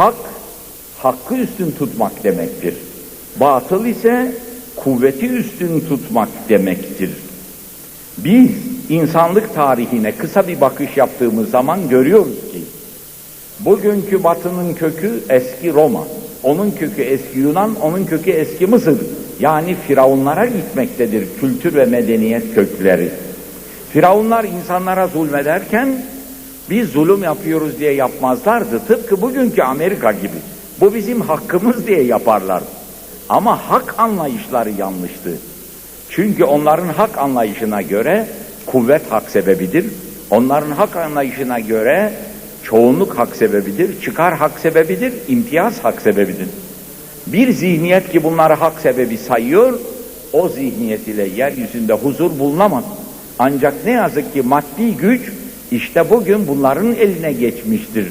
Hak, hakkı üstün tutmak demektir. Batıl ise kuvveti üstün tutmak demektir. Biz insanlık tarihine kısa bir bakış yaptığımız zaman görüyoruz ki bugünkü batının kökü eski Roma, onun kökü eski Yunan, onun kökü eski Mısır. Yani firavunlara gitmektedir kültür ve medeniyet kökleri. Firavunlar insanlara zulmederken biz zulüm yapıyoruz diye yapmazlardı. Tıpkı bugünkü Amerika gibi. Bu bizim hakkımız diye yaparlar. Ama hak anlayışları yanlıştı. Çünkü onların hak anlayışına göre kuvvet hak sebebidir. Onların hak anlayışına göre çoğunluk hak sebebidir, çıkar hak sebebidir, imtiyaz hak sebebidir. Bir zihniyet ki bunları hak sebebi sayıyor, o zihniyet ile yeryüzünde huzur bulunamaz. Ancak ne yazık ki maddi güç işte bugün bunların eline geçmiştir.